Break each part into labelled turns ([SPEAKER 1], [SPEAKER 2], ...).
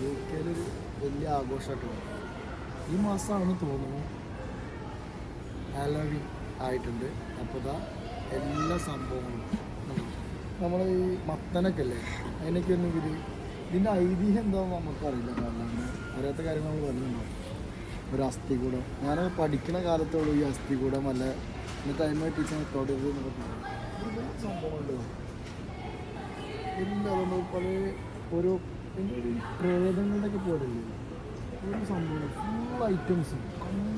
[SPEAKER 1] വലിയ ആഘോഷമായിട്ട് ഈ മാസമാണ് തോന്നുന്നു ഹാലോവിൻ ആയിട്ടുണ്ട്. അപ്പോൾ ഇതാ എല്ലാ സംഭവങ്ങളും നമ്മൾ ഈ മത്തനൊക്കെ അല്ലേ അതിനൊക്കെ ഒന്നും ഇത് ഇതിന്റെ ഐതിഹ്യം എന്താണെന്ന് നമുക്കറിയില്ല. കാരണം അറിയാത്ത കാര്യങ്ങൾ നമ്മൾ പറയുന്നുണ്ടാവും ഒരു അസ്ഥി കൂടം ഞാൻ പഠിക്കുന്ന കാലത്തോളം ഈ അസ്ഥി കൂടം അല്ല എന്നിട്ട് അതിന് ടീച്ചർ റെക്കോർഡ് എന്നൊക്കെ പറഞ്ഞു. സംഭവമുണ്ട് ഇല്ല അതുകൊണ്ട് പല ഒരു എന്താ ഒരു പ്രേതങ്ങളുടെ പോലെയല്ലേ ഒരു സംഭവം ഫുൾ ഐറ്റംസ്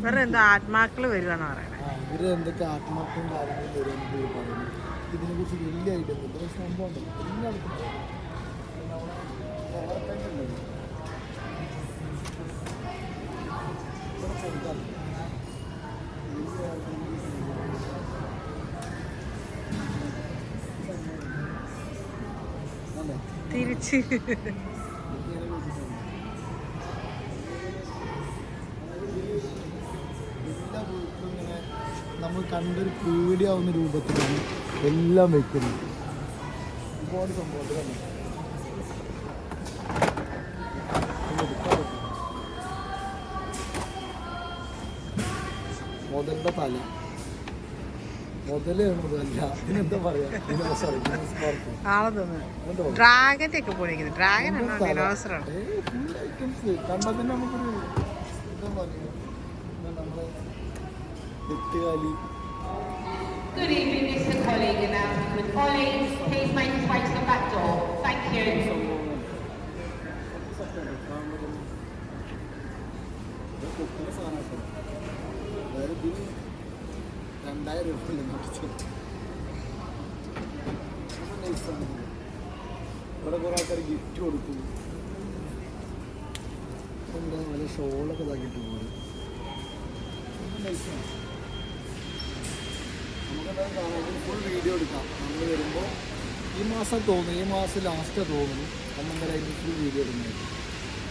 [SPEAKER 2] വേറെ എന്തോ ആത്മാക്കൾ വരുവാന്ന് പറയണേ.
[SPEAKER 1] ഇവർ എന്തൊക്കെ ആത്മാക്കളും കാര്യങ്ങളും വരുമെന്ന് ഇവർ പറയുന്നു. ഇതിനെ കുറിച്ച് വലിയ ഐഡിയ ഉണ്ട് ഇത്ര സംഭവം ഉണ്ടല്ലോ എല്ലായിടത്തും നമ്മുടെ നമ്മൾ കണ്ടൊരു പേടിയാവുന്ന രൂപത്തിലാണ് എല്ലാം വെക്കുന്നത്. ഒരുപാട് സംഭവത്തിലാണ് മുതലിന്റെ തല. മുതലേ
[SPEAKER 2] ഡ്രാഗന്റെ ഒക്കെ ഡ്രാഗൻ ആണോ
[SPEAKER 1] നമുക്കൊരു എന്താ പറയുക? നമ്മളെ എട്ടുകാലി
[SPEAKER 3] Good evening, Mr. Colleague. and Announcement. Colleagues, please make your way to the back door. Thank you.
[SPEAKER 1] രണ്ടായിരം രൂപ ഇവിടെ കുറെ ആൾക്കാർ ഗിഫ്റ്റ് കൊടുത്തു എന്താ വല്ല ഷോളൊക്കെ ഇതാക്കിയിട്ട് പോകും നമുക്കെന്തായാലും കാണാനും ഫുൾ വീഡിയോ എടുക്കാം. നമ്മൾ വരുമ്പോൾ ഈ മാസം തോന്നുന്നു ഈ മാസം ലാസ്റ്റ് തോന്നുന്നു നമ്മൾ എന്തായാലും ഫുൾ വീഡിയോ എടുക്കുന്നത്